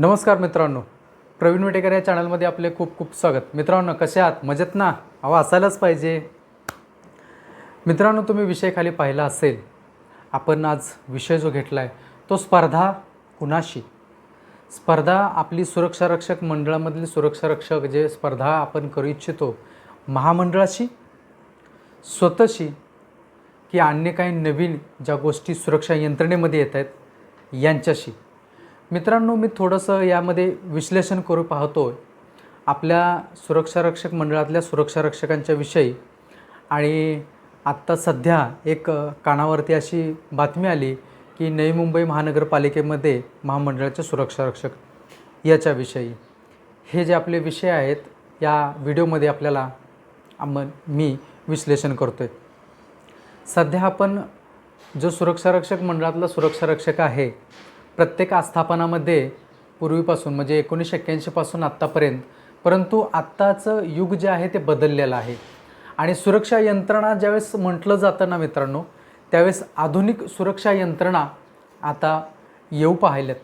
नमस्कार मित्रांनो. प्रवीण वेटेकर या चॅनलमध्ये आपले खूप खूप स्वागत. मित्रांनो कसे आहात? मजेत ना? अहो असायलाच पाहिजे. मित्रांनो तुम्ही विषय खाली पाहिला असेल आपण आज विषय जो घेतला आहे तो स्पर्धा कुणाशी? स्पर्धा आपली सुरक्षा रक्षक मंडळामधली सुरक्षा रक्षक जे स्पर्धा आपण करू इच्छितो महामंडळाशी? स्वतःशी? की अन्य काही नवीन ज्या गोष्टी सुरक्षा यंत्रणेमध्ये येत आहेत यांच्याशी? मित्रांनो मी थोडंसं यामध्ये विश्लेषण करू पाहतो आपल्या सुरक्षारक्षक मंडळातल्या सुरक्षारक्षकांच्या विषयी. आणि आत्ता सध्या एक कानावरती अशी बातमी आली की नवी मुंबई महानगरपालिकेमध्ये महामंडळाचे सुरक्षारक्षक याच्याविषयी हे जे आपले विषय आहेत या व्हिडिओमध्ये आपल्याला आम मी विश्लेषण करतो आहे सध्या आपण जो सुरक्षारक्षक मंडळातला सुरक्षारक्षक आहे प्रत्येक आस्थापनामध्ये पूर्वीपासून म्हणजे एकोणीसशे एक्क्याऐंशीपासून आत्तापर्यंत परंतु आत्ताचं युग जे आहे ते बदललेलं आहे. आणि सुरक्षा यंत्रणा ज्यावेळेस म्हटलं जातं ना मित्रांनो त्यावेळेस आधुनिक सुरक्षा यंत्रणा आता येऊ पाहिल्यात.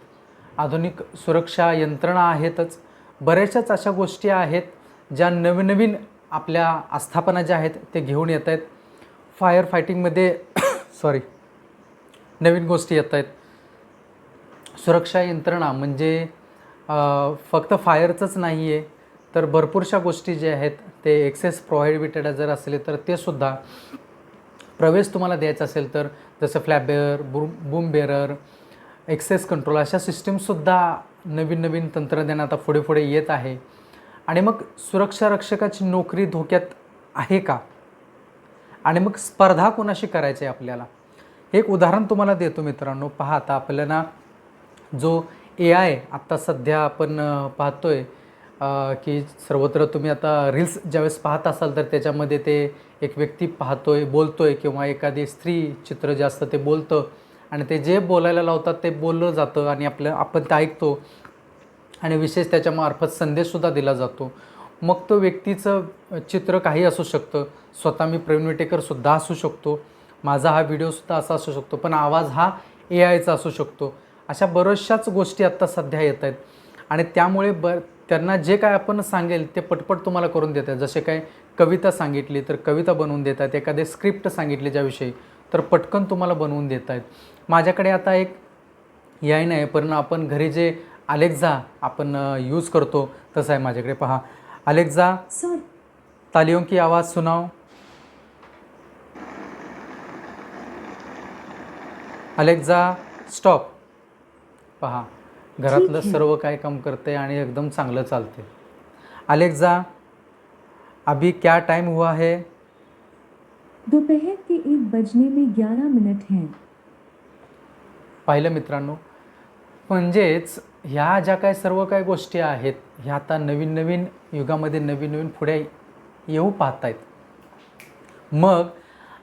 आधुनिक सुरक्षा यंत्रणा आहेतच. बऱ्याचशाच अशा गोष्टी आहेत ज्या नवनवीन आपल्या आस्थापना ज्या आहेत ते घेऊन येत आहेत. फायर फायटिंगमध्ये सॉरी नवीन गोष्टी येत आहेत. सुरक्षा यंत्रणा म्हणजे फक्त फायरचंच नाही आहे तर भरपूरशा गोष्टी ज्या आहेत ते एक्सेस प्रोहायबिटेड जर असले तर ते सुद्धा प्रवेश तुम्हाला द्यायचा असेल तर जसं flap barrier boom boom barrier access control अशा सिस्टीमसुद्धा नवीन नवीन तंत्रज्ञान आता पुढे पुढे येत आहे. आणि मग सुरक्षा रक्षकाची नोकरी धोक्यात आहे का? आणि मग स्पर्धा कोणाशी करायची आहे आपल्याला? एक उदाहरण तुम्हाला देतो मित्रांनो. पहा आता आपल्याला जो ए आय आत्ता सध्या आपण पाहतो आहे की सर्वत्र तुम्ही आता रील्स ज्यावेळेस पाहत असाल तर त्याच्यामध्ये ते एक व्यक्ती पाहतो आहे बोलतो आहे किंवा एखादी स्त्री चित्र जे असतं ते बोलतं. आणि ते जे बोलायला लावतात ते बोललं जातं आणि आपलं आपण ते ऐकतो. आणि विशेष त्याच्यामार्फत संदेशसुद्धा दिला जातो. मग तो व्यक्तीचं चित्र काही असू शकतं. स्वतः मी प्रवीण विटेकरसुद्धा असू शकतो. माझा हा व्हिडिओसुद्धा असा असू शकतो. पण आवाज हा ए आयचा असू शकतो. अशा बऱ्याचशाच गोष्टी आत्ता सध्या येत आहेत. आणि त्यामुळे ब त्यांना जे काय आपण सांगेल ते पटपट तुम्हाला करून देत आहेत. जसे काय कविता सांगितली तर कविता बनवून देत आहेत. एखादे स्क्रिप्ट सांगितली ज्याविषयी तर पटकन तुम्हाला बनवून देत आहेत. माझ्याकडे आता एक याय नाही पण आपण घरी जे अलेक्झा आपण यूज करतो तसं आहे माझ्याकडे. पहा. अलेक्झा तालियों की आवाज़ सुनाओ अलेक्झा स्टॉप पहा घरातलं. सर्व काय काम करते आणि एकदम चांगलं चालते. अलेक्झा अभी क्या टाइम हुआ है? दोपहर के एक बजने में ग्यारह मिनट हैं। पाहिलं मित्रांनो म्हणजेच ह्या ज्या काय सर्व काय गोष्टी आहेत ह्या आता नवीन नवीन युगामध्ये नवीन नवीन पुढे येऊ पाहत आहेत मग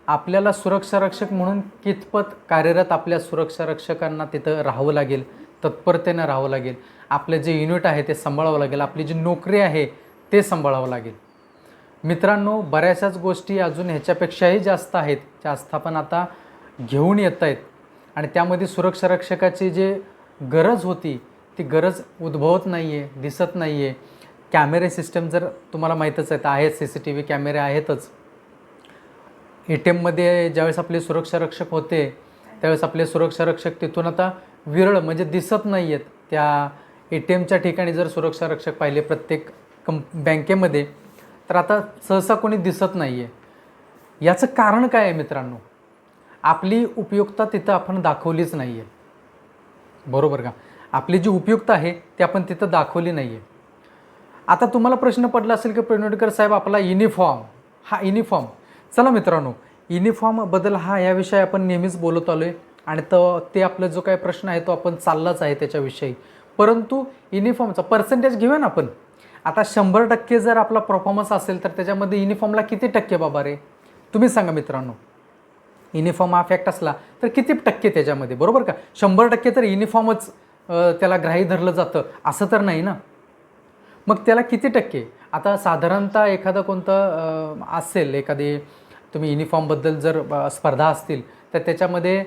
आपल्याला सुरक्षा रक्षक म्हणून कितपत कार्यरत आपल्या सुरक्षा रक्षकांना तिथं राहावं लागेल? तत्परतेनं राहावं लागेल. आपलं जे युनिट आहे ते सांभाळावं लागेल. आपली जी नोकरी आहे ते सांभाळावं लागेल. मित्रांनो बऱ्याचशाच गोष्टी अजून ह्याच्यापेक्षाही जास्त आहेत ज्या आस्थापन आता घेऊन येत आहेत. आणि त्यामध्ये सुरक्षा रक्षकाची जे गरज होती ती गरज उद्भवत नाही आहे दिसत नाही आहे कॅमेरे सिस्टम जर तुम्हाला माहीतच आहेत आहेत सी सी टी व्ही कॅमेरे आहेतच. ए टी एममध्ये ज्यावेळेस आपले सुरक्षा रक्षक होते त्यावेळेस आपले सुरक्षा रक्षक तिथून आता विरळ म्हणजे दिसत नाही आहेत त्या ए टी एमच्या ठिकाणी जर सुरक्षा रक्षक पाहिले प्रत्येक कं बँकेमध्ये तर आता सहसा कोणी दिसत नाही आहे याचं कारण काय आहे मित्रांनो? आपली उपयुक्तता तिथं आपण दाखवलीच नाही आहे बरोबर का? आपली जी उपयुक्तता आहे ती आपण तिथं दाखवली नाही आहे आता तुम्हाला प्रश्न पडला असेल की पेडणेकर साहेब आपला युनिफॉर्म हा युनिफॉर्म चला मित्रांनो युनिफॉर्म बदल हा याविषयी आपण नेहमीच बोलत आलो आहे आणि तो ते आपला जो काही प्रश्न आहे तो आपण चाललाच आहे त्याच्याविषयी. परंतु युनिफॉर्मचा पर्सेंटेज घेऊया ना आपण. आता शंभर टक्के जर आपला परफॉर्मन्स असेल तर त्याच्यामध्ये युनिफॉर्मला किती टक्के बाबा रे? तुम्ही सांगा मित्रांनो. युनिफॉर्म हा फॅक्ट असला तर किती टक्के त्याच्यामध्ये? बरोबर का? शंभर टक्के तर युनिफॉर्मच त्याला ग्राही धरलं जातं. असं तर नाही ना? मग त्याला किती टक्के? आता साधारणतः एखादं कोणतं असेल एखादी तुम्ही युनिफॉर्मबद्दल जर स्पर्धा असतील तर त्याच्यामध्ये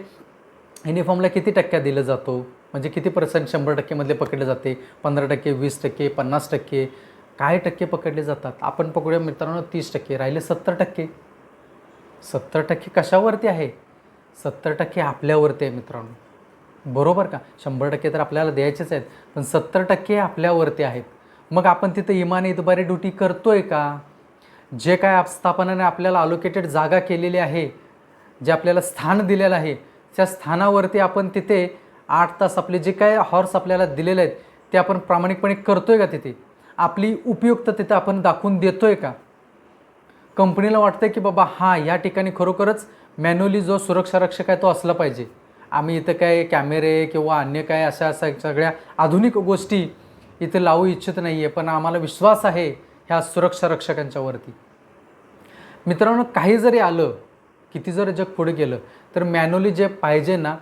युनिफॉर्मला किती टक्क्या दिलं जातो? म्हणजे किती पर्सेंट शंभर टक्केमधले पकडले जाते? पंधरा टक्के वीस टक्के पन्नास टक्के? काय टक्के पकडले जातात? आपण पकडूया मित्रांनो तीस टक्के. राहिले सत्तर टक्के. सत्तर टक्के कशावरती आहे? सत्तर टक्के आपल्यावरती आहे मित्रांनो. बरोबर का? शंभर टक्के तर आपल्याला द्यायचेच आहेत पण सत्तर टक्के आपल्यावरती आहेत. मग आपण तिथं इमाने इतबारी ड्युटी करतोय का? जे काय आस्थापनाने आपल्याला अलोकेटेड जागा केलेली आहे जे आपल्याला स्थान दिलेलं आहे त्या स्थानावरती आपण तिथे आठ तास आपले जे काय हॉर्स आपल्याला दिलेले आहेत ते आपण प्रामाणिकपणे करतो आहे का तिथे? आपली उपयुक्त तिथं आपण दाखवून देतो आहे का? कंपनीला वाटतं की बाबा हां या ठिकाणी खरोखरच मॅन्युअली जो सुरक्षा रक्षक आहे तो असला पाहिजे. आम्ही इथं काय कॅमेरे किंवा अन्य काय अशा अशा सगळ्या आधुनिक गोष्टी इथे लावू इच्छित नाही आहे पण आम्हाला विश्वास आहे ह्या सुरक्षा रक्षकांच्यावरती मित्रांनो काही जरी आलं किती जर जग पुढे गेलं तर मॅन्युअली जे पाहिजे ना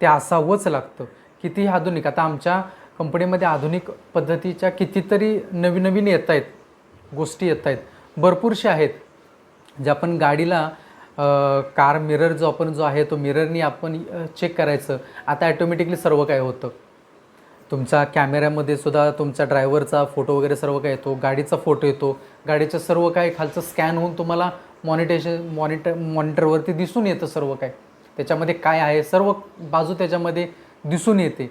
ते असावंच लागतं. कितीही आधुनिक आता आमच्या कंपनीमध्ये आधुनिक पद्धतीच्या कितीतरी नवीन नवीन येत आहेत गोष्टी येत आहेत भरपूरशा आहेत जे आपण गाडीला कार मिरर जो आपण जो आहे तो मिररनी आपण चेक करायचं. आता ॲटोमॅटिकली सर्व काय होतं. तुमच्या कॅमेऱ्यामध्ये सुद्धा तुमचा ड्रायव्हरचा फोटो वगैरे सर्व काय येतो गाडीचा फोटो येतो. गाडीचं सर्व काय खालचं स्कॅन होऊन तुम्हाला मॉनिटेशन मॉनिटर मॉनिटरवरती दिसून येतं सर्व काय त्याच्यामध्ये काय आहे? सर्व बाजू त्याच्यामध्ये दिसून येते.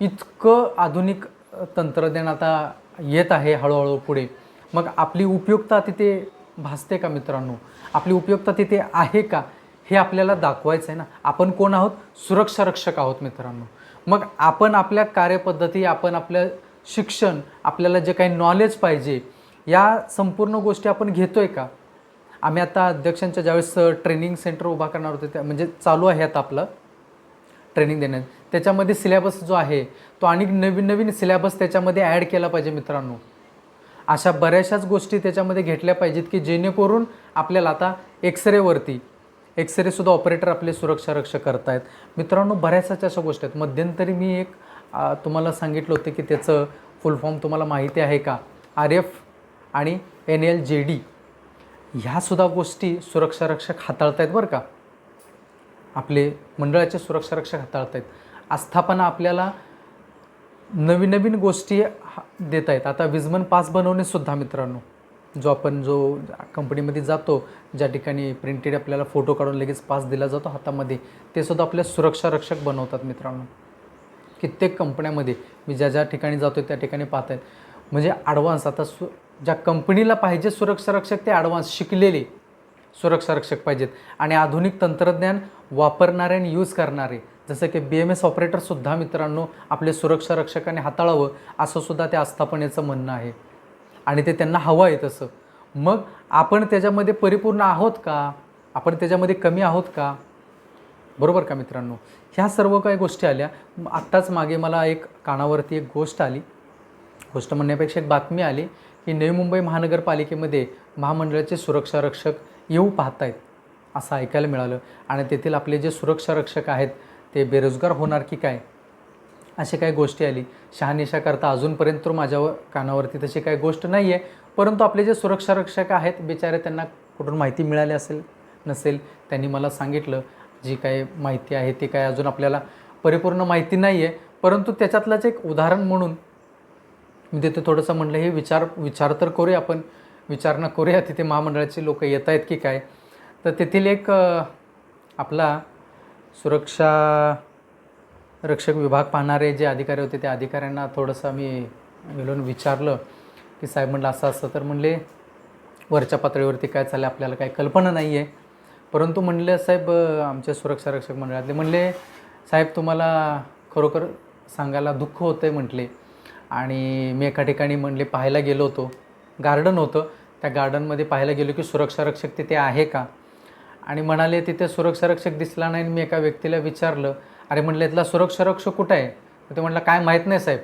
इतकं आधुनिक तंत्रज्ञान आता येत आहे हळूहळू पुढे. मग आपली उपयुक्तता तिथे भासते का मित्रांनो? आपली उपयुक्तता तिथे आहे का? हे आपल्याला दाखवायचं आहे ना. आपण कोण आहोत? सुरक्षा रक्षक आहोत मित्रांनो. मग आपण आपल्या कार्यपद्धती आपण आपलं शिक्षण आपल्याला जे काही नॉलेज पाहिजे या संपूर्ण गोष्टी आपण घेतो आहे का? आम्ही आता अध्यक्षांच्या ज्यावेळेस ट्रेनिंग सेंटर उभा करणार होते त्या म्हणजे चालू आहे आता आपलं ट्रेनिंग देण्यात. त्याच्यामध्ये सिलेबस जो आहे तो आणि नवीन नवीन सिलेबस त्याच्यामध्ये ॲड केला पाहिजे मित्रांनो. अशा बऱ्याचशाच गोष्टी त्याच्यामध्ये घेतल्या पाहिजेत की जेणेकरून आपल्याला आता एक्सरेवरती एक्सरेसुद्धा ऑपरेटर आपले सुरक्षा रक्षक करतायत. मित्रांनो बऱ्याचशाच अशा गोष्टी आहेत. मध्यंतरी मी एक तुम्हाला सांगितलं होतं की त्याचं फुल फॉर्म तुम्हाला माहिती आहे का? आर एफ आणि एन एल जे डी ह्यासुद्धा गोष्टी सुरक्षा रक्षक हाताळतायत बरं का? आपले मंडळाचे सुरक्षा रक्षक हाताळतायत. आस्थापना आपल्याला नवीन नवीन गोष्टी हा- देत आहेत आता विजमन पास बनवणेसुद्धा मित्रांनो. जो आपण जो कंपनीमध्ये जातो ज्या ठिकाणी प्रिंटेड आपल्याला फोटो काढून लगेच पास दिला जातो हातामध्ये ते सुद्धा आपल्या सुरक्षा रक्षक बनवतात मित्रांनो. कित्येक कंपन्यामध्ये मी ज्या ज्या ठिकाणी जातो त्या ठिकाणी पाहत आहेत म्हणजे ॲडव्हान्स आता सु ज्या कंपनीला पाहिजे सुरक्षा रक्षक ते ॲडव्हान्स शिकलेले सुरक्षा रक्षक पाहिजेत. आणि आधुनिक तंत्रज्ञान वापरणारे आणि यूज करणारे जसं की बी एम एस ऑपरेटरसुद्धा मित्रांनो आपले सुरक्षा रक्षकाने हाताळावं असं सुद्धा त्या आस्थापनेचं म्हणणं आहे. आणि ते त्यांना हवं आहे तसं. मग आपण त्याच्यामध्ये परिपूर्ण आहोत का? आपण त्याच्यामध्ये कमी आहोत का? बरोबर का मित्रांनो? ह्या सर्व काही गोष्टी आल्या. आत्ताच मागे मला एक कानावरती एक गोष्ट आली. गोष्ट म्हणण्यापेक्षा एक बातमी आली की नवी मुंबई महानगरपालिकेमध्ये महामंडळाचे सुरक्षा रक्षक येऊ पाहत आहेत असं ऐकायला मिळालं. आणि तेथील आपले जे सुरक्षा रक्षक आहेत ते बेरोजगार होणार की काय? अशी काही गोष्टी आली. शहानिशा करता अजूनपर्यंत तर माझ्यावर कानावरती तशी काही गोष्ट नाही आहे परंतु आपले जे सुरक्षा रक्षक आहेत बिचारे त्यांना कुठून माहिती मिळाली असेल नसेल त्यांनी मला सांगितलं. जी काही माहिती आहे ती काय अजून आपल्याला परिपूर्ण माहिती नाही आहे परंतु त्याच्यातलंच एक उदाहरण म्हणून मी तिथे थोडंसं म्हणलं हे विचार विचार तर करूया आपण. विचारणा करूया. तिथे महामंडळाचे लोक येत आहेत की काय? तर तेथील एक आपला सुरक्षा रक्षक विभाग पाहणारे जे अधिकारी होते त्या अधिकाऱ्यांना थोडंसं मी मिळून विचारलं की साहेब म्हणलं असं असं. तर म्हणले वरच्या पातळीवरती काय चाललं आपल्याला काही कल्पना नाही आहे. परंतु म्हणले साहेब आमच्या सुरक्षा रक्षक मंडळातले म्हणले साहेब तुम्हाला खरोखर सांगायला दुःख होतं आहे म्हटले. आणि मी एका ठिकाणी म्हणले पाहायला गेलो होतो. गार्डन होतं. त्या गार्डनमध्ये पाहायला गेलो की सुरक्षा रक्षक तिथे आहे का? आणि म्हणाले तिथे सुरक्षा रक्षक दिसला नाही आणि मी एका व्यक्तीला विचारलं अरे म्हणलं इथला सुरक्षा रक्षक कुठं आहे? तर ते म्हटलं काय माहीत नाही साहेब.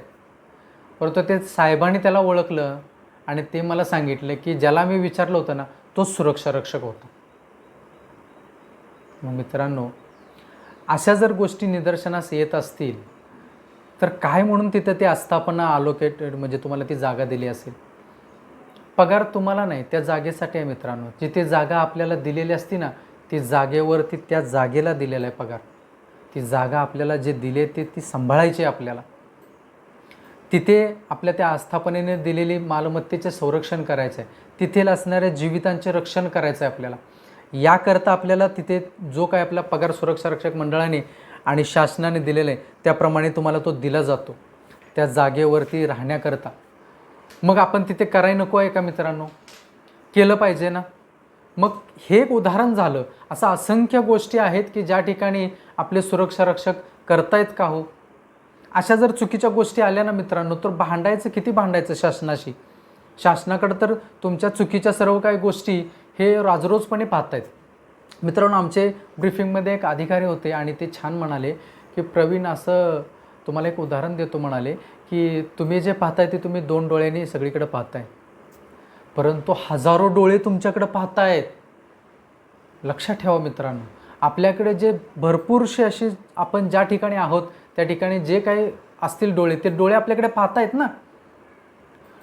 परंतु ते साहेबांनी त्याला ओळखलं आणि ते मला सांगितलं की ज्याला मी विचारलं होतं ना तोच सुरक्षा रक्षक होता. मग मित्रांनो अशा जर गोष्टी निदर्शनास येत असतील तर काय म्हणून तिथं ते आस्थापना अलोकेटेड म्हणजे तुम्हाला ती जागा दिली असेल? पगार तुम्हाला नाही त्या जागेसाठी आहे मित्रांनो. जिथे जागा आपल्याला दिलेली असती ना ती जागेवरती त्या जागेला दिलेला आहे पगार. ती जागा आपल्याला जे दिले ते ती सांभाळायची आहे आपल्याला. तिथे आपल्या त्या आस्थापनेने दिलेली मालमत्तेचे संरक्षण करायचं आहे. तिथे असणाऱ्या जीवितांचे रक्षण करायचं आहे आपल्याला. याकरता आपल्याला तिथे जो काय आपला पगार सुरक्षा रक्षक मंडळाने आणि शासनाने दिलेला आहे त्याप्रमाणे तुम्हाला तो दिला जातो. त्या जागेवरती राहण्याकरता. मग आपण तिथे कराय नको आहे का मित्रांनो? केलं पाहिजे ना? मग हे एक उदाहरण झालं. असं असंख्य गोष्टी आहेत की ज्या ठिकाणी आपले सुरक्षा रक्षक करतायत का हो? अशा जर चुकीच्या गोष्टी आल्या ना मित्रांनो तर भांडायचं किती भांडायचं शासनाशी? शासनाकडं तर तुमच्या चुकीच्या सर्व काही गोष्टी हे राजरोजपणे पाहतायत. मित्रांनो आमचे ब्रीफिंगमध्ये एक अधिकारी होते आणि ते छान म्हणाले की प्रवीण असं तुम्हाला एक उदाहरण देतो म्हणाले की तुम्ही जे पाहताय ते तुम्ही दोन डोळ्यांनी सगळीकडे पाहताय. परंतु हजारो डोळे तुमच्याकडे पाहतायत. लक्षात ठेवा मित्रांनो आपल्याकडे जे भरपूरशी अशी आपण ज्या ठिकाणी आहोत त्या ठिकाणी जे काही असतील डोळे ते डोळे आपल्याकडे पाहतायत ना?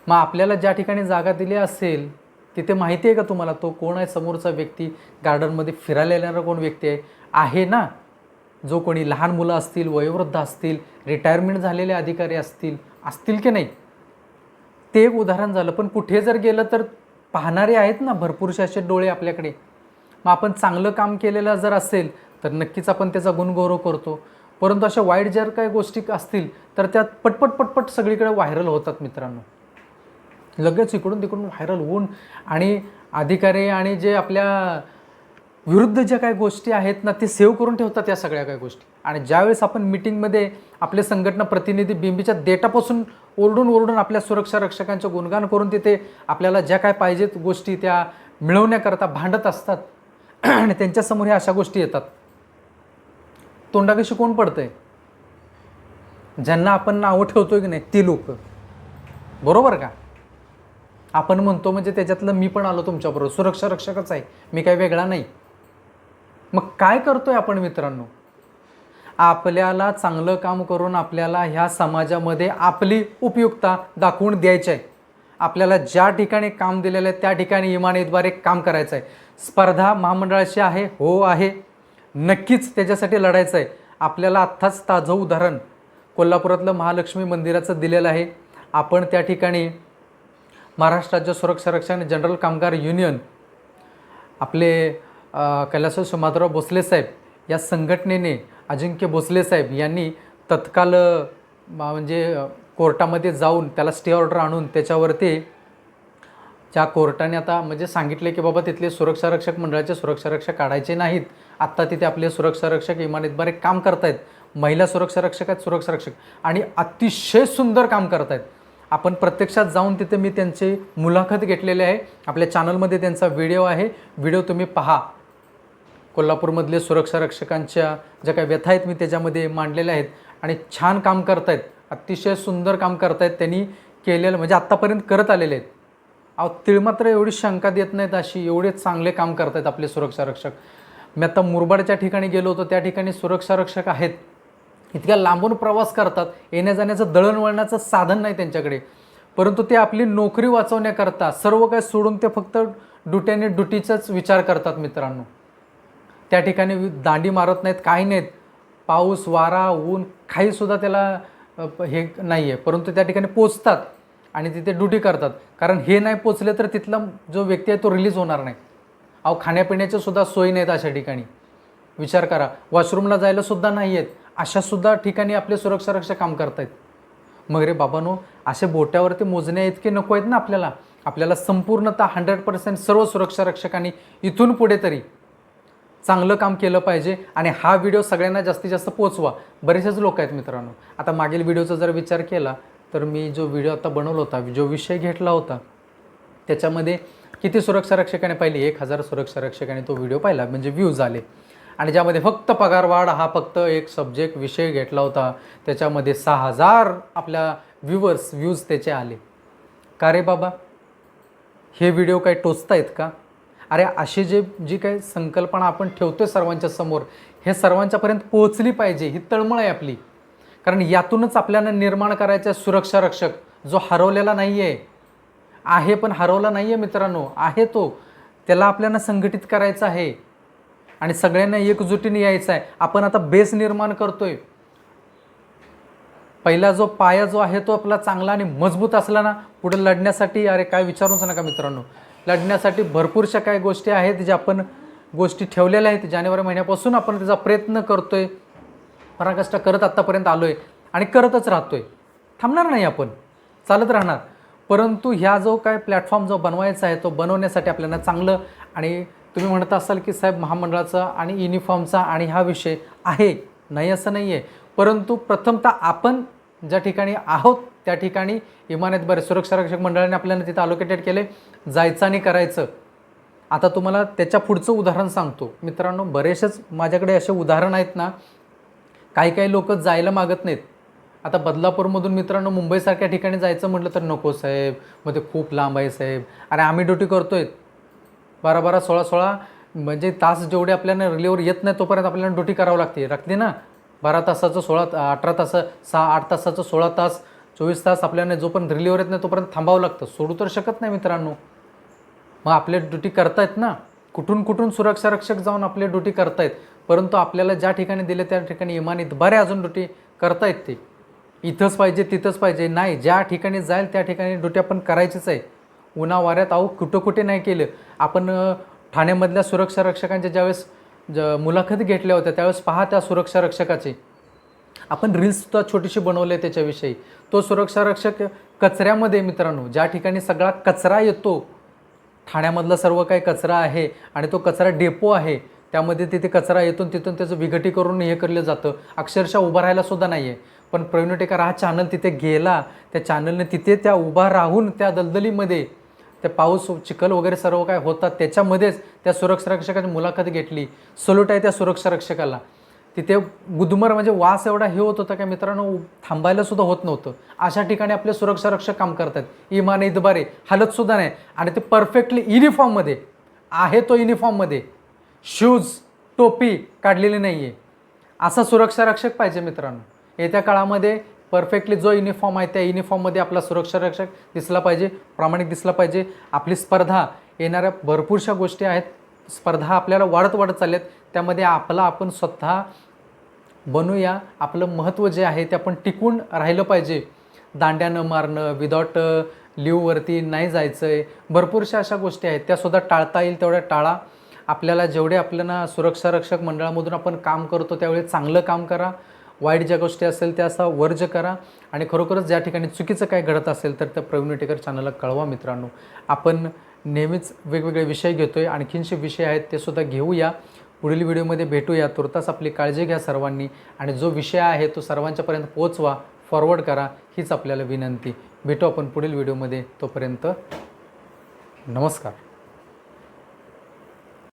मग आपल्याला ज्या ठिकाणी जागा दिली असेल तिथे माहिती आहे का तुम्हाला? तो कोण आहे समोरचा व्यक्ती? गार्डनमध्ये फिरायला येणारा कोण व्यक्ती आहे? आहे ना? जो कोणी लहान मुलं असतील वयोवृद्ध असतील रिटायरमेंट झालेले अधिकारी असतील असतील की नाही? ते एक उदाहरण झालं. पण कुठे जर गेलं तर पाहणारे आहेत ना? भरपूरसे असे डोळे आपल्याकडे. मग आपण चांगलं काम केलेलं जर असेल तर नक्कीच आपण त्याचा गुणगौरव करतो. परंतु अशा वाईट जर काही गोष्टी असतील तर त्यात पटपट पटपट सगळीकडे व्हायरल होतात मित्रांनो. लगेच इकडून तिकडून व्हायरल होऊन आणि अधिकारी आणि जे आपल्या विरुद्ध ज्या काही गोष्टी आहेत ना ते सेव्ह करून ठेवतात या सगळ्या काही गोष्टी. आणि ज्यावेळेस आपण मिटिंगमध्ये आपले संघटना प्रतिनिधी बिंबीच्या डेटापासून ओरडून ओरडून आपल्या सुरक्षा रक्षकांचं गुणगान करून तिथे आपल्याला ज्या काय पाहिजेत गोष्टी त्या मिळवण्याकरता भांडत असतात आणि त्यांच्यासमोर ह्या अशा गोष्टी येतात. तोंडाकशी कोण पडतंय? ज्यांना आपण नावं ठेवतोय की नाही ती लोक. बरोबर का? आपण म्हणतो म्हणजे त्याच्यातलं मी पण आलो तुमच्याबरोबर. सुरक्षा रक्षकच आहे. मी काही वेगळा नाही. मग काय करतोय आपण मित्रांनो? आपल्याला चांगलं काम करून आपल्याला ह्या समाजामध्ये आपली उपयुक्तता दाखवून द्यायची आहे आपल्याला ज्या ठिकाणी काम दिलेलं आहे त्या ठिकाणी इमानीद्वारे काम करायचं आहे स्पर्धा महामंडळाची आहे हो आहे. नक्कीच त्याच्यासाठी लढायचं आहे. आपल्याला आत्ताच ताजं उदाहरण कोल्हापुरातलं महालक्ष्मी मंदिराचं दिलेलं आहे. आपण त्या ठिकाणी महाराष्ट्र राज्य सुरक्षा रक्षण जनरल कामगार युनियन आपले कैलास सुमाधराव भोसले साहेब या संघटनेने अजिंक्य भोसले साहेब यांनी तत्काल म्हणजे कोर्टामध्ये जाऊन त्याला स्टे ऑर्डर आणून त्याच्यावरती ज्या कोर्टाने आता म्हणजे सांगितले की बाबा तिथले सुरक्षा रक्षक मंडळाचे सुरक्षा रक्षक काढायचे नाहीत आत्ता तिथे आपले सुरक्षा रक्षक इमानीतबारे काम करतायत. महिला सुरक्षा रक्षक आहेत सुरक्षा रक्षक. आणि अतिशय सुंदर काम करतायत. आपण प्रत्यक्षात जाऊन तिथे मी त्यांची मुलाखत घेतलेली आहे. आपल्या चॅनलमध्ये त्यांचा व्हिडिओ आहे. व्हिडिओ तुम्ही पहा. कोल्हापूरमधले सुरक्षा रक्षकांच्या ज्या काही व्यथा आहेत मी त्याच्यामध्ये मांडलेल्या आहेत. आणि छान काम करतायत. अतिशय सुंदर काम करतायत. त्यांनी केलेलं म्हणजे आत्तापर्यंत करत आलेले आहेत. अहो तिळ मात्र एवढी शंका देत नाहीत अशी एवढे चांगले काम करतायत आपले सुरक्षा रक्षक मी आता मुरबाडच्या ठिकाणी गेलो होतो त्या ठिकाणी सुरक्षा रक्षक आहेत. इतक्या लांबून प्रवास करतात येण्या जाण्याचं दळणवळणाचं साधन नाही त्यांच्याकडे. परंतु ते आपली नोकरी वाचवण्याकरता सर्व काही सोडून ते फक्त डुट्याने डुटीचाच विचार करतात मित्रांनो. त्या ठिकाणी दांडी मारत नाहीत काही नाहीत. पाऊस वारा ऊन काहीसुद्धा त्याला हे नाही आहे परंतु त्या ठिकाणी पोचतात. आणि तिथे ड्युटी करतात. कारण हे नाही पोचले तर तिथला जो व्यक्ती आहे तो रिलीज होणार नाही. अहो खाण्यापिण्याच्या सुद्धा सोयी नाहीत अशा ठिकाणी. विचार करा. वॉशरूमला जायला सुद्धा नाही आहेत अशा सुद्धा ठिकाणी आपले सुरक्षा रक्षक काम करतायत. मग रे बाबानो असे बोट्यावरती मोजण्या इतके नको आहेत ना आपल्याला? आपल्याला संपूर्णतः हंड्रेड पर्सेंट सर्व सुरक्षा रक्षकांनी इथून पुढे तरी चांगलं काम केलं पाहिजे आणि हा व्हिडिओ सगळ्यांना जास्तीत जास्त पोचवा. बरेचसेच लोक आहेत मित्रांनो. आता मागील व्हिडिओचा जर विचार केला तर मी जो व्हिडिओ आता बनवला होता जो विषय घेतला होता त्याच्यामध्ये किती सुरक्षा रक्षकाने पाहिली? एक हजार सुरक्षा रक्षकाने तो व्हिडिओ पाहिला म्हणजे व्ह्यूज आले. आणि ज्यामध्ये फक्त पगारवाढ हा फक्त एक सब्जेक्ट विषय घेतला होता. त्याच्यामध्ये सहा हजार आपल्या व्ह्यूवर्स व्ह्यूज त्याचे आले. का रे बाबा? हे व्हिडिओ काही टोचतायत का? अरे अशी जे जी काही संकल्पना आपण ठेवतोय सर्वांच्या समोर हे सर्वांच्यापर्यंत पोहोचली पाहिजे ही तळमळ आहे आपली. कारण यातूनच आपल्याला निर्माण करायचं आहे सुरक्षा रक्षक जो हरवलेला नाही आहे आहे पण हरवला नाही आहे मित्रांनो आहे तो. त्याला आपल्याला संघटित करायचं आहे. आणि सगळ्यांना एकजुटीने यायचं आहे. आपण आता बेस निर्माण करतोय. पहिला जो पाया जो आहे तो आपला चांगला आणि मजबूत असला ना पुढे लढण्यासाठी अरे काय विचारूच नका मित्रांनो. लढण्यासाठी भरपूरशा काही गोष्टी आहेत ज्या आपण गोष्टी ठेवलेल्या आहेत. जानेवारी महिन्यापासून आपण त्याचा प्रयत्न करतोय. पराकाष्ठा करत आत्तापर्यंत आलो आहे आणि करतच राहतो आहे थांबणार नाही आपण. चालत राहणार. परंतु ह्या जो काय प्लॅटफॉर्म जो बनवायचा आहे तो बनवण्यासाठी आपल्याला चांगलं आणि तुम्ही म्हणत असाल की साहेब महामंडळाचा आणि युनिफॉर्मचा आणि हा विषय आहे. नाही असं नाही आहे परंतु प्रथमतः आपण ज्या ठिकाणी आहोत त्या ठिकाणी इमानत बरे सुरक्षा रक्षक मंडळाने आपल्याला तिथं अलोकेटेड केले जायचं आणि करायचं. आता तुम्हाला त्याच्या पुढचं उदाहरण सांगतो. मित्रांनो बरेचसेच माझ्याकडे असे उदाहरण आहेत ना काही काही लोक जायला मागत नाहीत. आता बदलापूरमधून मित्रांनो मुंबईसारख्या ठिकाणी जायचं म्हटलं तर नको साहेब मग ते खूप लांब आहे साहेब. अरे आम्ही ड्युटी करतो आहे बारा बारा सोळा सोळा म्हणजे तास जेवढे आपल्याला रिलेवर येत नाही तोपर्यंत आपल्याला ड्युटी करावं लागते. लागते ना? बारा तासाचं सोळा अठरा तास सहा आठ तासाचं सोळा तास चोवीस तास आपल्याला जोपर्यंत रिलीवर येत नाही तोपर्यंत थांबावं लागतं. सोडू तर शकत नाही मित्रांनो. मग आपले ड्युटी करतायत ना? कुठून कुठून सुरक्षा रक्षक जाऊन आपले ड्युटी करतायत? परंतु आपल्याला ज्या ठिकाणी दिले त्या ठिकाणी इमानीत बरे अजून ड्युटी करता येते इथंच पाहिजे तिथंच पाहिजे. नाही ज्या ठिकाणी जाईल त्या ठिकाणी ड्युटी आपण करायचीच आहे. उन्हा वाऱ्यात अहो कुठं कुठे नाही केलं. आपण ठाण्यामधल्या सुरक्षा रक्षकांच्या ज्यावेळेस ज मुलाखती घेतल्या होत्या त्यावेळेस पहा त्या सुरक्षा रक्षकाची. आपण रील्ससुद्धा छोटीशी बनवली आहे त्याच्याविषयी. तो सुरक्षा रक्षक कचऱ्यामध्ये मित्रांनो. ज्या ठिकाणी सगळा कचरा येतो ठाण्यामधला सर्व काही कचरा आहे आणि तो कचरा डेपो आहे त्यामध्ये तिथे कचरा येतून तिथून त्याचं विघटीकरण हे केलं जातं. अक्षरशः उभं राहायला सुद्धा नाही आहे पण प्रवीण टेकर हा चॅनल तिथे गेला. त्या चॅनलने तिथे त्या उभा राहून त्या दलदलीमध्ये त्या पाऊस चिखल वगैरे सर्व काय होतात त्याच्यामध्येच त्या सुरक्षा रक्षकाची मुलाखत घेतली. सलूट आहे त्या सुरक्षा रक्षकाला तिथे गुदमर म्हणजे वास एवढा हे होत होता का मित्रांनो थांबायला सुद्धा होत नव्हतं. अशा ठिकाणी आपले सुरक्षा रक्षक काम करतात. इमान इदबारे हालत सुद्धा नाही. आणि ते परफेक्टली युनिफॉर्ममध्ये आहे तो युनिफॉर्ममध्ये शूज टोपी काढलेली नाही आहे असा सुरक्षा रक्षक पाहिजे मित्रांनो. येत्या काळामध्ये परफेक्टली जो युनिफॉर्म आहे त्या युनिफॉर्ममध्ये आपला सुरक्षा रक्षक दिसला पाहिजे प्रामाणिक दिसला पाहिजे. आपली स्पर्धा येणाऱ्या भरपूरशा गोष्टी आहेत. स्पर्धा आपल्याला वाढत वाढत चालल्यात. त्यामध्ये आपला आपण स्वतः बनूया. आपलं महत्त्व जे आहे ते आपण टिकून राहिलं पाहिजे. दांड्या न मारणं विदाउट लिव्हवरती uh, नाही जायचं आहे भरपूरशा अशा गोष्टी आहेत. त्यासुद्धा टाळता येईल तेवढ्या टाळा. आपल्याला जेवढे आपल्याला सुरक्षा रक्षक मंडळामधून आपण काम करतो त्यावेळी चांगलं काम करा. वाईट ज्या गोष्टी असेल त्या असा वर्ज करा. आणि खरोखरच ज्या ठिकाणी चुकीचं काय घडत असेल तर त्या प्रवीण टेकर चॅनलला कळवा मित्रांनो. आपण नेहमीच वेगवेगळे विषय घेतो आहे आणखीनशे विषय आहेत ते सुद्धा घेऊया. पुढील व्हिडिओमध्ये भेटूया. तुर्तास आपली काळजी घ्या सर्वांनी. आणि जो विषय आहे तो सर्वांच्यापर्यंत पोचवा फॉरवर्ड करा हीच आपल्याला विनंती. भेटू आपण पुढील व्हिडिओमध्ये. तोपर्यंत नमस्कार.